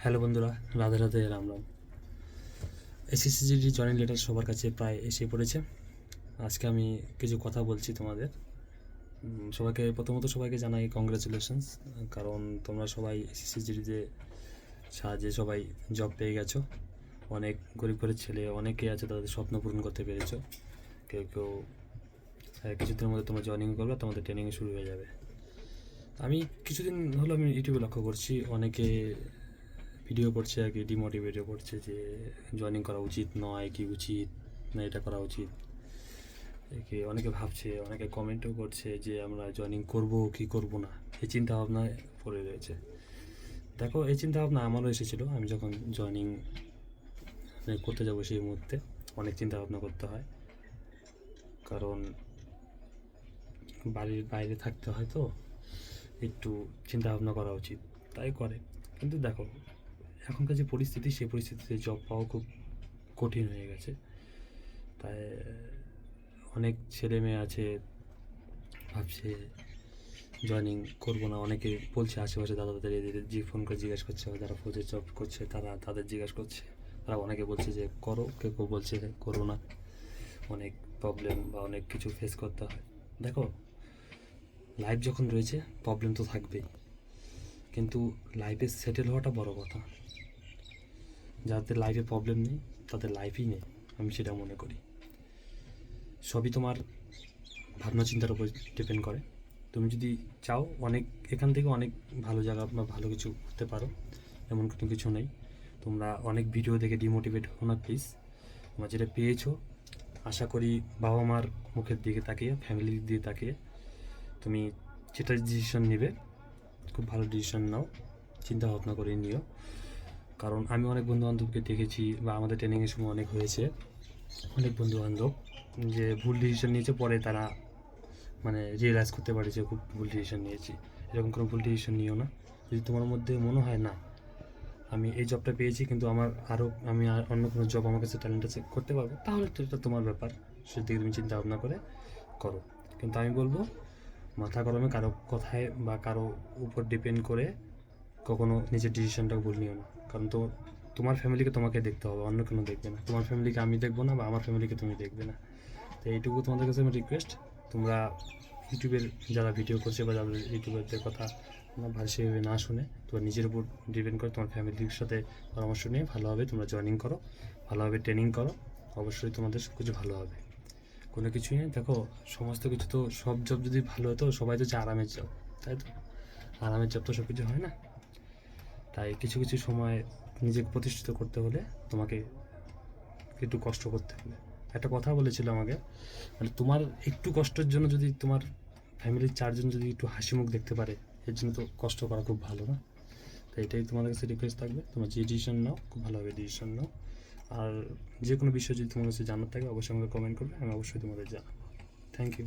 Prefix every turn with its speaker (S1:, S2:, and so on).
S1: Hello বন্ধুরা Radhe Radhe Ram Ram. SSC GD joint letter সবার কাছে প্রায় এসে পড়েছে। আজকে আমি কিছু কথা বলছি তোমাদের। সবাইকে প্রথমত সবাইকে জানাই কংগ্রাচুলেশনস কারণ তোমরা সবাই এসএসসিজিডিতে সাহায্যে সবাই জব পেয়ে গেছো। অনেক গরিব ঘরের ছেলে অনেকেই আছে তাদের স্বপ্ন পূরণ করতে পেরেছ। কেউ কেউ আহ, কিছুদিনের মধ্যে তোমরা জয়েনিং করবে তোমাদের ট্রেনিং শুরু হয়ে যাবে। আমি কিছুদিন হলো আমি ইউটিউবে লক্ষ্য করছি অনেকে ভিডিও করছে আর কি ডিমোটিভেটও করছে যে জয়েনিং করা উচিত নয়, কি উচিত? না, এটা করা উচিত। একে অনেকে ভাবছে, অনেকে কমেন্টও করছে যে আমরা জয়েনিং করব কি করব না। এই চিন্তা ভাবনায় পড়ে রয়েছে। দেখো, এই চিন্তা ভাবনা আমারও এসেছিল। আমি যখন জয়েনিং করতে যাব সেই মুহূর্তে অনেক চিন্তা ভাবনা করতে হয়। কারণ বাড়ির বাইরে থাকতে হয় তো, একটু চিন্তা ভাবনা করা উচিত। তাই করে। কিন্তু দেখো এখনকার যে পরিস্থিতি, সেই পরিস্থিতিতে জব পাওয়া খুব কঠিন হয়ে গেছে। তাই অনেক ছেলে মেয়ে আছে, ভাবছে জয়েনিং করব না, অনেকে বলছে আশেপাশে দাদা এদের যে ফোন করে জিজ্ঞেস করছে যারা ফৌজের জব করছে, তারা তাদের জিজ্ঞেস করছে। তারা অনেকে বলছে যে, করো, কেউ কেউ বলছে করো না। অনেক প্রবলেম বা অনেক কিছু ফেস করতে হয়। দেখো লাইফ যখন রয়েছে প্রবলেম তো থাকবেই। কিন্তু লাইফে সেটেল হওয়াটা বড় কথা। যাদের লাইফে প্রবলেম নেই, তাদের লাইফই নেই, আমি সেটা মনে করি। সবই তোমার ভাবনা চিন্তার উপর ডিপেন্ড করে। তুমি যদি চাও অনেক, এখান থেকে অনেক ভালো জায়গা বা ভালো কিছু হতে পারো, এমন কোনো কিছু নেই। তোমরা অনেক ভিডিও দেখে ডিমোটিভেট হো না প্লিজ তোমরা যেটা পেয়েছ, আশা করি বাবা মার মুখের দিকে তাকিয়ে ফ্যামিলির দিকে তাকিয়ে তুমি যেটা ডিসিশন নেবে। খুব ভালো ডিসিশন নাও চিন্তা ভাবনা করে নিও। কারণ আমি অনেক বন্ধু বান্ধবকে দেখেছি বা আমাদের ট্রেনিংয়ের সময় অনেক হয়েছে, অনেক বন্ধু বান্ধব যে ভুল ডিসিশন নিয়েছে, পরে তারা মানে রিয়েলাইজ করতে পারে যে খুব ভুল ডিসিশন নিয়েছি। এরকম কোনো ভুল ডিসিশন নিও না। যদি তোমার মধ্যে মনে হয়, না, আমি এই জবটা পেয়েছি, কিন্তু আমার আরও আমি আর অন্য কোনো জব আমার কাছে ট্যালেন্ট আছে, করতে পারব, তাহলে তো এটা তোমার ব্যাপার। সেদিকে তুমি চিন্তা ভাবনা করে করো। কিন্তু আমি বলব মাথা গরমে কারও কথায় বা কারও উপর ডিপেন্ড করে কখনো নিজের ডিসিশনটা ভুল নিও না। কারণ তো তোমার ফ্যামিলিকে তোমাকে দেখতে হবে, অন্য কোনো দেখবে না। তোমার ফ্যামিলিকে আমি দেখব না বা আমার ফ্যামিলিকে তুমি দেখবে না। তো এইটুকু তোমাদের কাছে আমি রিকোয়েস্ট তোমরা ইউটিউবের যারা ভিডিও করছে বা যাদের ইউটিউবারদের কথা ভালো সেভাবে না শুনে, তোমার নিজের উপর ডিপেন্ড করে তোমার ফ্যামিলির সাথে পরামর্শ নিয়ে ভালোভাবে তোমরা জয়েনিং করো, ভালোভাবে ট্রেনিং করো, অবশ্যই তোমাদের সব কিছু ভালো হবে। কোনো কিছুই নেই। দেখো, সমস্ত কিছু তো, সব জব যদি ভালো হতো, সবাই তো আরামের জব তাই তো? আরামের জব তো সব কিছু হয় না। তাই কিছু কিছু সময় নিজেকে প্রতিষ্ঠিত করতে হলে তোমাকে একটু কষ্ট করতে হবে। একটা কথা বলেছিল আমাকে মানে তোমার একটু কষ্টের জন্য যদি তোমার ফ্যামিলির চারজন যদি একটু হাসি মুখ দেখতে পারে, এর জন্য তো কষ্ট করা খুব ভালো না? তো এটাই তোমাদের কাছে রিকোয়েস্ট থাকবে। তোমার যে ডিসিশন নাও, খুব ভালোভাবে ডিসিশন নাও। আর যে কোনো বিষয় যদি তোমার কাছে জানার থাকে, অবশ্যই আমাকে কমেন্ট করবে, আমি অবশ্যই তোমাদের জানাব। Thank you